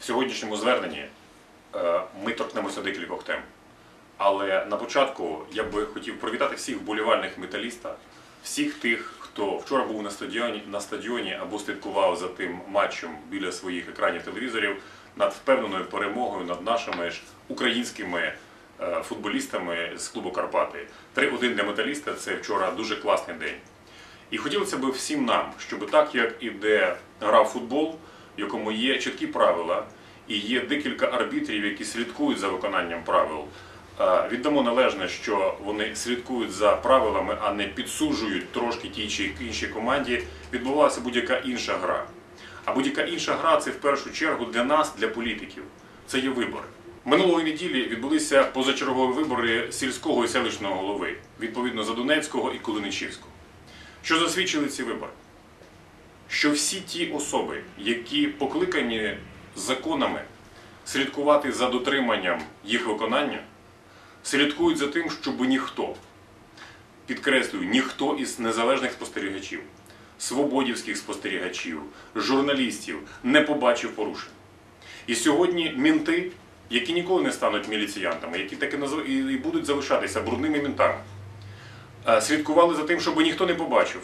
В сьогоднішньому зверненні е, ми торкнемося декількох тем. Але на початку я би хотів привітати всіх вболівальних металіста, всіх тих, хто вчора був на стадіоні, на стадіоні або слідкував за тим матчем біля своїх екранів телевізорів над впевненою перемогою над нашими ж українськими е, футболістами з клубу Карпати. 3-1 для металіста це вчора дуже класний день. І хотілося б всім нам, щоб так як іде гра в футбол, в якому є чіткі правила, і є декілька арбітрів, які слідкують за виконанням правил. Віддамо належне, що вони слідкують за правилами, а не підсуджують трошки тій чи іншій команді. Відбувалася будь-яка інша гра. А будь-яка інша гра це в першу чергу для нас, для політиків. Це є вибори. Минулої неділі відбулися позачергові вибори сільського і селищного голови, відповідно за Донецького і Кулиничівського. Що засвідчили ці вибори? Що всі ті особи, які покликані законами слідкувати за дотриманням їх виконання, слідкують за тим, щоб ніхто, підкреслюю, ніхто із незалежних спостерігачів, свободівських спостерігачів, журналістів не побачив порушень. І сьогодні мінти, які ніколи не стануть міліціянтами, які так і назв- і будуть залишатися брудними мінтами, е, слідкували за тим, щоб ніхто не побачив,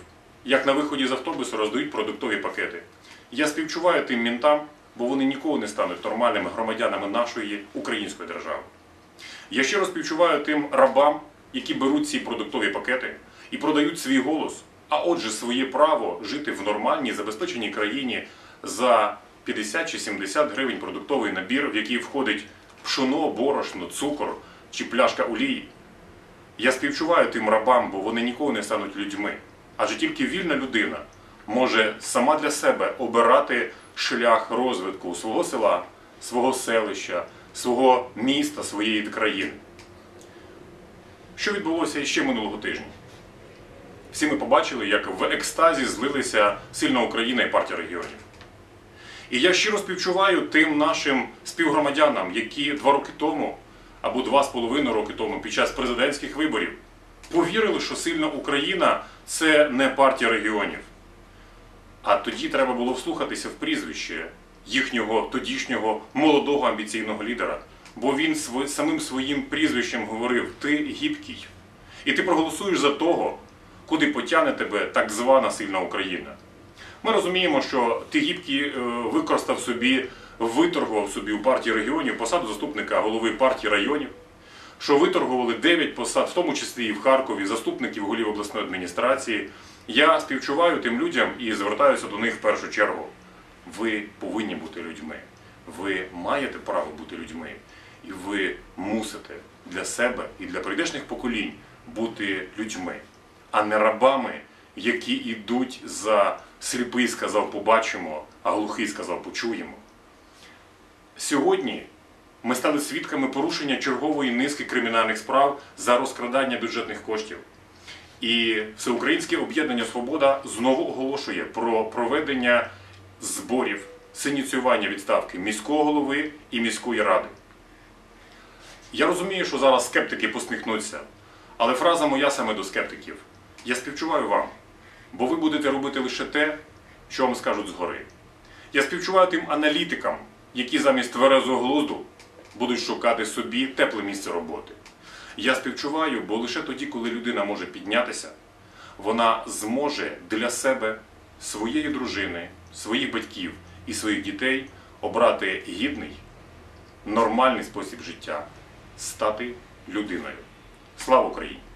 як на виході з автобусу роздають продуктові пакети. Я співчуваю тим мінтам, бо вони ніколи не стануть нормальними громадянами нашої української держави. Я щиро співчуваю тим рабам, які беруть ці продуктові пакети і продають свій голос, а отже, своє право жити в нормальній забезпеченій країні за 50 чи 70 гривень продуктовий набір, в який входить пшоно, борошно, цукор чи пляшка олії. Я співчуваю тим рабам, бо вони ніколи не стануть людьми. Адже тільки вільна людина може сама для себе обирати шлях розвитку свого села, свого селища, свого міста, своєї країни. Що відбулося ще минулого тижня? Всі ми побачили, як в екстазі злилися сильна Україна і партія регіонів. І я щиро співчуваю тим нашим співгромадянам, які два роки тому або два з половиною роки тому під час президентських виборів повірили, що сильна Україна це не партія регіонів. А тоді треба було вслухатися в прізвище їхнього тодішнього молодого амбіційного лідера. Бо він самим своїм прізвищем говорив: ти гібкий. І ти проголосуєш за того, куди потягне тебе так звана сильна Україна. Ми розуміємо, що ти гібкий е, використав собі, виторгував собі у партії регіонів посаду заступника голови партії районів, що виторгували 9 посад, в тому числі і в Харкові, заступників голів обласної адміністрації. Я співчуваю тим людям і звертаюся до них в першу чергу. Ви повинні бути людьми. Ви маєте право бути людьми. І ви мусите для себе і для прийдешних поколінь бути людьми, а не рабами, які йдуть за сліпий сказав побачимо, а глухий сказав почуємо. Сьогодні ми стали свідками порушення чергової низки кримінальних справ за розкрадання бюджетних коштів. І Всеукраїнське об'єднання Свобода знову оголошує про проведення зборів з ініціювання відставки міського голови і міської ради. Я розумію, що зараз скептики посміхнуться, але фраза моя саме до скептиків. Я співчуваю вам, бо ви будете робити лише те, що вам скажуть згори. Я співчуваю тим аналітикам, які замість тверезого глузду будуть шукати собі тепле місце роботи. Я співчуваю, бо лише тоді, коли людина може піднятися, вона зможе для себе, своєї дружини, своїх батьків і своїх дітей обрати гідний, нормальний спосіб життя, стати людиною. Слава Україні!